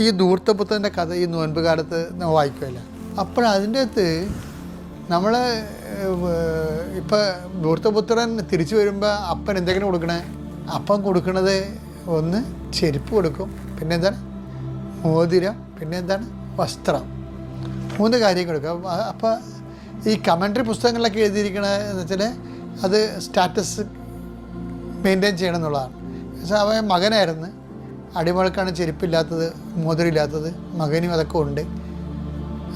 ഈ ധൂർത്തപുത്രന്റെ കഥ ഈ നോൻപ് കാലത്ത് വായിക്കുമല്ല അപ്പോൾ അതിന്റെ അകത്ത് നമ്മൾ ഇപ്പം ധൂർത്തപുത്രൻ തിരിച്ചു വരുമ്പോൾ അപ്പൻ എന്തെങ്കിലും കൊടുക്കണേ? അപ്പം കൊടുക്കണത് ഒന്ന് ചെരുപ്പ് കൊടുക്കും പിന്നെ എന്താണ്? മോതിരം പിന്നെ എന്താണ്? വസ്ത്രം. മൂന്ന് കാര്യം കൊടുക്കും. അപ്പോൾ ഈ കമൻട്രി പുസ്തകങ്ങളിലൊക്കെ എഴുതിയിരിക്കണ എന്ന് വെച്ചാൽ അത് സ്റ്റാറ്റസ് മെയിന്റെയിൻ ചെയ്യണം എന്നുള്ളതാണ്. പക്ഷേ അവൻ മകനായിരുന്നു. അടിമകൾക്കാണ് ചെരുപ്പില്ലാത്തത് മോതിരില്ലാത്തത് മകനും അതൊക്കെ ഉണ്ട്.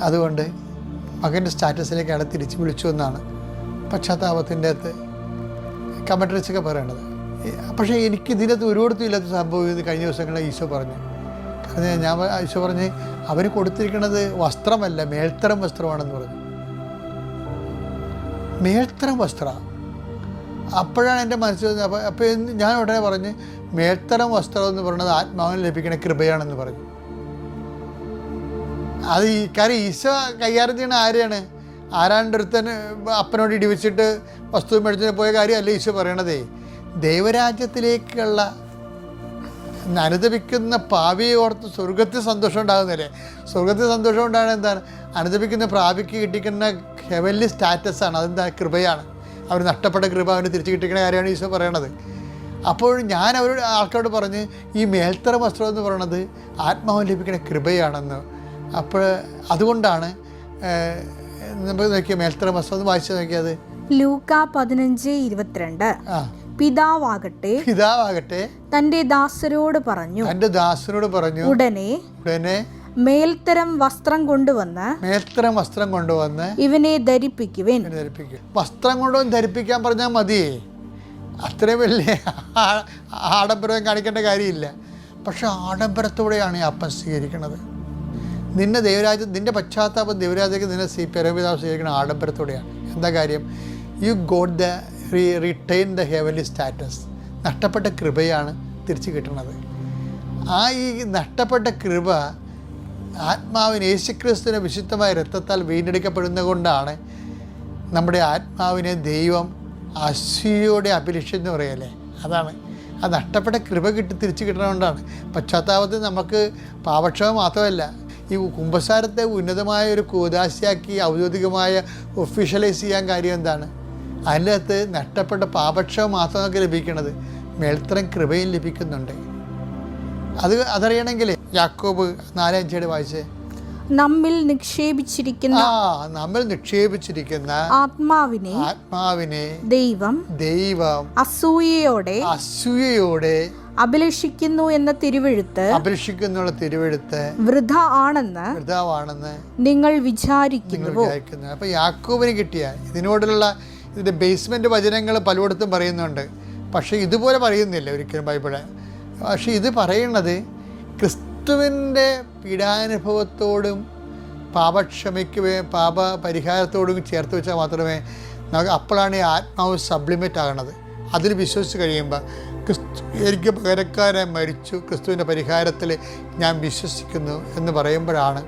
അതുകൊണ്ട് മകന്റെ സ്റ്റാറ്റസിലേക്ക് അയാളെ തിരിച്ച് വിളിച്ചു എന്നാണ് പശ്ചാത്താപത്തിന്റെ അകത്ത് കമൻട്രീസൊക്കെ പറയണത് ഈ- പക്ഷേ എനിക്ക് ഇതിനകത്ത് ഒരിടത്തും ഇല്ലാത്ത സംഭവം ഇത് കഴിഞ്ഞ ദിവസങ്ങളിൽ ഈശോ പറഞ്ഞു. കാരണം ഞാൻ ഈശോ പറഞ്ഞ് അവർ കൊടുത്തിരിക്കുന്നത് വസ്ത്രമല്ല മേൽത്തരം വസ്ത്രമാണെന്ന് പറഞ്ഞു. മേൽത്തരം വസ്ത്രമാണ് അപ്പോഴാണ് എന്റെ മനസ്സിൽ വന്നത് അപ്പോൾ അപ്പോൾ ഞാൻ ഉടനെ പറഞ്ഞ് മേൽത്തരം വസ്ത്രം എന്ന് പറയുന്നത് ആത്മാവിന് ലഭിക്കുന്ന കൃപയാണെന്ന് പറഞ്ഞു. അത് ഈ കാര്യം ഈശോ കൈകാര്യം ചെയ്യുന്ന ആരെയാണ്? ആരാണ്ടൊരുത്തൻ അപ്പനോട് ഇടിവെച്ചിട്ട് വസ്തു മേടിച്ചിട്ട് പോയ കാര്യമല്ല ഈശോ പറയണതേ? ദൈവരാജ്യത്തിലേക്കുള്ള അനുദപിക്കുന്ന പാവിയെ ഓർത്ത് സ്വർഗത്തിൽ സന്തോഷം ഉണ്ടാകുന്നില്ലേ? സ്വർഗത്തിൽ സന്തോഷം ഉണ്ടാകുന്ന എന്താണ്? അനുദപിക്കുന്ന പ്രാപിക്ക് കിട്ടിക്കുന്ന ഹെവൻലി സ്റ്റാറ്റസാണ്. അതെന്താ കൃപയാണ്. അവർ നഷ്ടപ്പെട്ട കൃപ അവന് തിരിച്ചു കിട്ടിക്കുന്ന കാര്യമാണ് ഈശോ പറയണത്. അപ്പോൾ ഞാൻ അവരോട് ആൾക്കാരോട് പറഞ്ഞ് ഈ മേൽത്തറ വസ്ത്രം എന്ന് പറയണത് ആത്മാവ് ലഭിക്കുന്ന കൃപയാണെന്ന്. അപ്പോൾ അതുകൊണ്ടാണ് നമുക്ക് നോക്കിയ മേൽത്തറ വസ്ത്രം എന്ന് വായിച്ചു നോക്കിയത് ലൂക്ക പതിനഞ്ച് ഇരുപത്തിരണ്ട്. പിതാവാകട്ടെ പിതാവാകട്ടെ തന്റെ ദാസരോട് പറഞ്ഞു തന്റെ ദാസരോട് പറഞ്ഞു ഉടനെ ഉടനെ മേൽത്തരം വസ്ത്രം കൊണ്ടുവന്ന് മേൽത്തരം വസ്ത്രം കൊണ്ടുവന്ന് ഇവനെ ധരിപ്പിക്കുവേൻ. ധരിപ്പിക്കും. വസ്ത്രം കൊണ്ടുവന്ന് ധരിപ്പിക്കാൻ പറഞ്ഞാൽ മതിയേ. അത്രയും വലിയ ആഡംബരം കാണിക്കേണ്ട കാര്യമില്ല. പക്ഷെ ആഡംബരത്തോടെയാണ് ഈ അപ്പൻ സ്വീകരിക്കുന്നത്. നിന്നെ ദൈവരാജ്യം നിന്റെ പശ്ചാത്താപം ദൈവരാജ്യക്ക് നിന്നെ സി പിറവിതാവ് സ്വീകരിക്കുന്ന ആഡംബരത്തോടെയാണ്. എന്താ കാര്യം? You God the re retain the heavenly status നഷ്ടപ്പെട്ട കൃപയാണ് തിരിച്ചു കിട്ടുന്നത്. ആ ഈ നഷ്ടപ്പെട്ട കൃപ ആത്മാവിന് യേശുക്രിസ്തുവിന്റെ വിശുദ്ധമായ രക്തത്താൽ വീണ്ടെടുക്കപ്പെടുന്ന കൊണ്ടാണ് നമ്മുടെ ആത്മാവിനെ ദൈവം അശ്വിയോടെ അഭിലക്ഷിച്ചെന്ന് പറയല്ലേ? അതാണ്. ആ നഷ്ടപ്പെട്ട കൃപ കിട്ടി തിരിച്ചു കിട്ടണമെന്നാണ് പശ്ചാത്താപത്തിൽ നമുക്ക് പാപക്ഷമം മാത്രമല്ല ഈ കുംഭസാരത്തെ ഉന്നതമായ ഒരു കൂതാശയാക്കി ഔദ്യോഗികമായ ഒഫീഷ്യലൈസ് ചെയ്യാൻ കാര്യം എന്താണ്? അതിന്റെ അകത്ത് നഷ്ടപ്പെട്ട പാപക്ഷമം മാത്രം നമുക്ക് ലഭിക്കുന്നത് മേൽത്തരം കൃപയും ലഭിക്കുന്നുണ്ട്. അത് അതറിയണമെങ്കിൽ യാക്കോബ് നാലഞ്ചേട് വായിച്ചേ. നമ്മിൽ നിക്ഷേപിച്ചിരിക്കുന്ന ആ നമ്മൾ നിക്ഷേപിച്ചിരിക്കുന്ന ആത്മാവിനെ ആത്മാവിനെ ദൈവം ദൈവം അസൂയയോടെ അസൂയയോടെ അഭിലഷിക്കുന്നു എന്ന തിരുവെഴുത്ത് അഭിലഷിക്കുന്നു തിരുവെഴുത്ത് വൃഥ ആണെന്ന് വൃതാവാണെന്ന് നിങ്ങൾ വിചാരിക്കുന്നു അപ്പൊ വിചാരിക്കുന്നത് അപ്പോൾ യാക്കോബിന് കിട്ടിയ ഇതിനോടുള്ള ഇതിന്റെ ബേസ്മെന്റ് വചനങ്ങൾ പലയിടത്തും പറയുന്നുണ്ട്. പക്ഷെ ഇതുപോലെ പറയുന്നില്ല ഒരിക്കലും ബൈബിൾ. പക്ഷേ ഇത് പറയുന്നത് ക്രിസ്തുവിന്റെ പീഡാനുഭവത്തോടും പാപക്ഷമയ്ക്ക് പാപ പരിഹാരത്തോടും ചേർത്ത് വെച്ചാൽ മാത്രമേ നമുക്ക് അപ്പോഴാണ് ഈ ആത്മാവ് സപ്ലിമെന്റ് ആകണത്. അതിൽ വിശ്വസിച്ച് കഴിയുമ്പോൾ ക്രിസ്തു എനിക്ക് പകരക്കാരെ മരിച്ചു ക്രിസ്തുവിന്റെ പരിഹാരത്തിൽ ഞാൻ വിശ്വസിക്കുന്നു എന്ന് പറയുമ്പോഴാണ്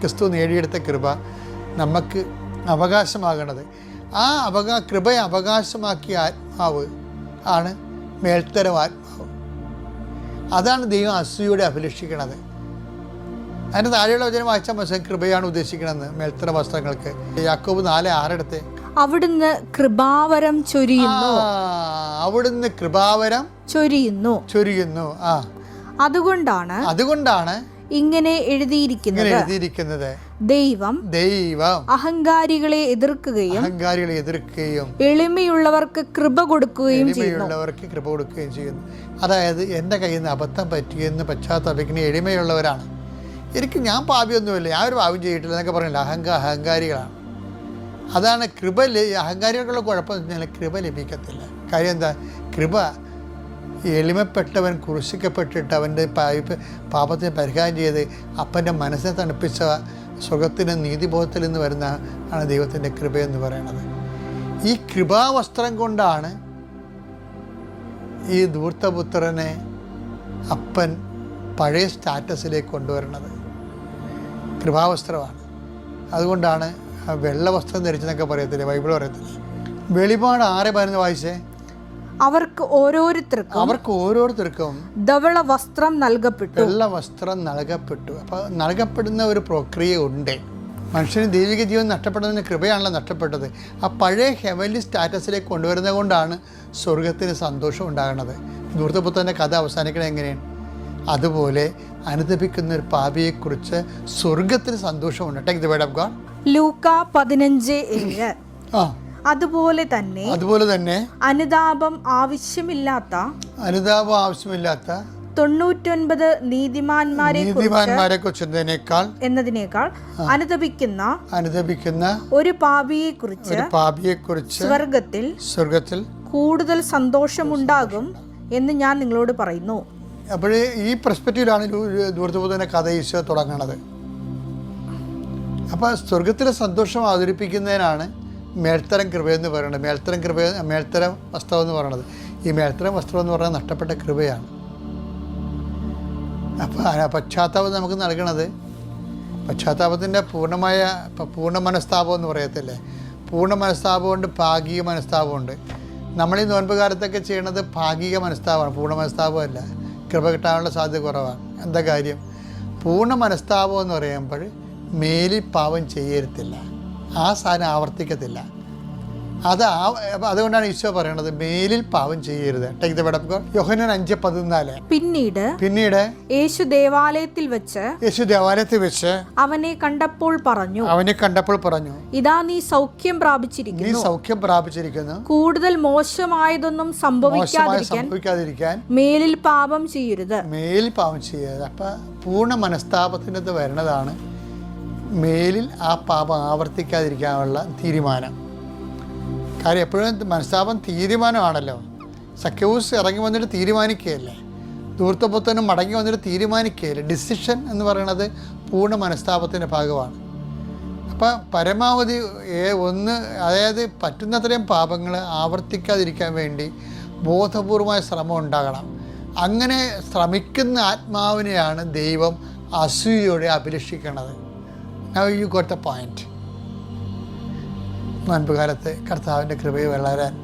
ക്രിസ്തു നേടിയെടുത്ത കൃപ നമുക്ക് അവകാശമാകണത്. ആ അവകാ കൃപയെ അവകാശമാക്കിയ ആത്മാവ് ആണ് മേൽത്തരം ആത്മാവ്. അതാണ് ദൈവം അസൂയോടെ അഭിലഷിക്കണത്. അതിന് താഴെയുള്ള വചനം വായിച്ചാൽ മനസ്സിലാക്കും കൃപയാണ് ഉദ്ദേശിക്കുന്നത് മേൽത്തര വസ്ത്രങ്ങൾക്ക്. യാക്കോബ് നാല് ആറെടുത്ത്. അവിടുന്ന് കൃപാവരം ചൊരിയുന്നു. അവിടുന്ന് കൃപാവരം ചൊരിയുന്നു. ചൊരിയുന്നു. ആ. അതുകൊണ്ടാണ് അതുകൊണ്ടാണ് ഇങ്ങനെ ഇങ്ങനെ എഴുതിയിരിക്കുന്നത് എഴുതിയിരിക്കുന്നത്. ദൈവം ദൈവം അഹങ്കാരികളെ എതിർക്കുകയും അഹങ്കാരികളെ എതിർക്കുകയും എളിമയുള്ളവർക്ക് കൃപ കൊടുക്കുകയും എളിമയുള്ളവർക്ക് കൃപ കൊടുക്കുകയും ചെയ്യുന്നു. അതായത് എന്റെ കയ്യിൽ നിന്ന് അബദ്ധം പറ്റിയെന്ന് പശ്ചാത്തലപ്പിക്കുന്ന എളിമയുള്ളവരാണ്. എനിക്ക് ഞാൻ പാപിയൊന്നുമില്ല. ഞാൻ ഒരു പാപം ചെയ്തിട്ടില്ല എന്നൊക്കെ പറഞ്ഞില്ല? അഹങ്ക അഹങ്കാരികളാണ്. അതാണ് കൃപ അഹങ്കാരികൾക്കുള്ള കുഴപ്പം. കൃപ ലഭിക്കത്തില്ല. കാര്യം എന്താ? കൃപ എളിമപ്പെട്ടവൻ കുരിശിക്കപ്പെട്ടിട്ട് അവന്റെ പാപ പാപത്തിന് പരിഹാരം ചെയ്ത് അപ്പന്റെ മനസ്സിനെ തണുപ്പിച്ച സുഖത്തിന് നീതിബോധത്തിൽ നിന്ന് വരുന്ന ആണ് ദൈവത്തിന്റെ കൃപയെന്ന് പറയുന്നത്. ഈ കൃപാവസ്ത്രം കൊണ്ടാണ് ഈ ധൂർത്തപുത്രനെ അപ്പൻ പഴയ സ്റ്റാറ്റസിലേക്ക് കൊണ്ടുവരുന്നത്. കൃപാവസ്ത്രമാണ്. അതുകൊണ്ടാണ് വെള്ളവസ്ത്രം വെള്ള വസ്ത്രം ധരിച്ചെന്നൊക്കെ പറയത്തില്ലേ? ബൈബിൾ പറയത്തില്ല? വെളിപാട് ആരെ പതിനൊന്ന് വായിച്ചേ. അവർക്ക് ഓരോരുത്തർക്കും അവർക്ക് ഓരോരുത്തർക്കും ധവള വസ്ത്രം നൽകപ്പെട്ടു. വെള്ള വസ്ത്രം നൽകപ്പെട്ടു. അപ്പോൾ നൽകപ്പെടുന്ന ഒരു പ്രക്രിയ ഉണ്ട്. മനുഷ്യന് ദൈവിക ജീവൻ നഷ്ടപ്പെടുന്നതിന് കൃപയാണല്ലോ നഷ്ടപ്പെട്ടത്. ആ പഴയ ഹെവൻലി സ്റ്റാറ്റസിലേക്ക് കൊണ്ടുവരുന്നത് കൊണ്ടാണ് സ്വർഗത്തിന് സന്തോഷം ഉണ്ടാകുന്നത്. ദൂർത്തപുത്രന്റെ കഥ അവസാനിക്കണത് എങ്ങനെയാണ്? അതുപോലെ അനുദപിക്കുന്ന ഒരു പാപിയെക്കുറിച്ച് സ്വർഗത്തിന് സന്തോഷമുണ്ട്. Take the word of God ലൂക്ക പതിനഞ്ച് ഏഴ്. ആ. അതുപോലെ തന്നെ അതുപോലെ തന്നെ അനുതാപം ആവശ്യമില്ലാത്ത അനുതാപം ആവശ്യമില്ലാത്ത തൊണ്ണൂറ്റൊൻപത് നീതിമാന്മാരെ നീതിമാന്മാരെ കുറിച്ചതിനേക്കാൾ എന്നതിനേക്കാൾ അനുദപിക്കുന്ന അനുദപിക്കുന്ന ഒരു പാപിയെ കുറിച്ച് ഒരു പാപിയെക്കുറിച്ച് സ്വർഗത്തിൽ സ്വർഗത്തിൽ കൂടുതൽ സന്തോഷമുണ്ടാകും എന്ന് ഞാൻ നിങ്ങളോട് പറയുന്നു. അപ്പോൾ ഈ പെർസ്പെക്റ്റീവിലാണ് ദൂരത്തുപോകുന്ന കഥ ഈശോ തുടങ്ങണത്. അപ്പോൾ സ്വർഗത്തിലെ സന്തോഷം അവതരിപ്പിക്കുന്നതിനാണ് മേൽത്തരം കൃപയെന്ന് പറയുന്നത് മേൽത്തരം കൃപ മേൽത്തരം വസ്ത്രം എന്ന് പറയുന്നത്. ഈ മേൽത്തരം വസ്ത്രം എന്ന് പറയുന്നത് നഷ്ടപ്പെട്ട കൃപയാണ്. അപ്പോൾ പശ്ചാത്താപം നമുക്ക് നൽകണത് പശ്ചാത്താപത്തിന്റെ പൂർണമായ പൂർണ മനസ്താപം എന്ന് പറയത്തില്ലേ? പൂർണ മനസ്താപമുണ്ട് ഭാഗിക മനസ്താപമുണ്ട് നമ്മൾ ഈ നോൻപ് കാലത്തൊക്കെ ചെയ്യണത് ഭാഗിക മനസ്താപമാണ്. പൂർണ മനസ്താപമല്ല കൃപ കിട്ടാനുള്ള സാധ്യത കുറവാണ്. എന്താ കാര്യം? പൂർണ മനസ്താപം എന്ന് പറയുമ്പോൾ മേലിൽ പാവം ചെയ്യരുത്തില്ല. ആ സാധനം ആവർത്തിക്കത്തില്ല. അത് ആ അതുകൊണ്ടാണ് ഈശോ പറയണത് മേലിൽ പാവം ചെയ്യരുത്. ടേക്ക് ദ ഓഫ് അഞ്ച് പതിനാല്. പിന്നീട് പിന്നീട് യേശു ദേവാലയത്തിൽ വെച്ച് യേശു ദേവാലയത്തിൽ വെച്ച് അവനെ കണ്ടപ്പോൾ പറഞ്ഞു അവനെ കണ്ടപ്പോൾ പറഞ്ഞു ഇതാ നീ സൗഖ്യം പ്രാപിച്ചിരിക്കുന്നു. നീ സൗഖ്യം പ്രാപിച്ചിരിക്കുന്നു. കൂടുതൽ മോശമായതൊന്നും മോശമായി സംഭവിക്കാതിരിക്കാൻ മേലിൽ പാപം ചെയ്യരുത്. മേലിൽ പാപം ചെയ്യരുത്. അപ്പൊ പൂർണ മനസ്താപത്തിനത് അത് വരുന്നതാണ് മേലിൽ ആ പാപം ആവർത്തിക്കാതിരിക്കാനുള്ള തീരുമാനം. കാര്യം എപ്പോഴും മനസ്താപം തീരുമാനമാണല്ലോ. സഖ്യവൂസ് ഇറങ്ങി വന്നിട്ട് തീരുമാനിക്കുകയല്ലേ? ദൂർത്തപുത്തനും മടങ്ങി വന്നിട്ട് തീരുമാനിക്കുകയല്ലേ? ഡിസിഷൻ എന്ന് പറയുന്നത് പൂർണ മനസ്താപത്തിന്റെ ഭാഗമാണ്. അപ്പം പരമാവധി ഒന്ന് അതായത് പറ്റുന്നത്രയും പാപങ്ങൾ ആവർത്തിക്കാതിരിക്കാൻ വേണ്ടി ബോധപൂർവമായ ശ്രമം ഉണ്ടാകണം. അങ്ങനെ ശ്രമിക്കുന്ന ആത്മാവിനെയാണ് ദൈവം അസൂയയോടെ അഭിലഷിക്കുന്നത്. Now you got the point നോൻപുകാലത്ത് കർത്താവിന്റെ കൃപയെ വളരാൻ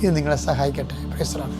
ഇത് നിങ്ങളെ സഹായിക്കട്ടെ. പ്രൈസറാണ്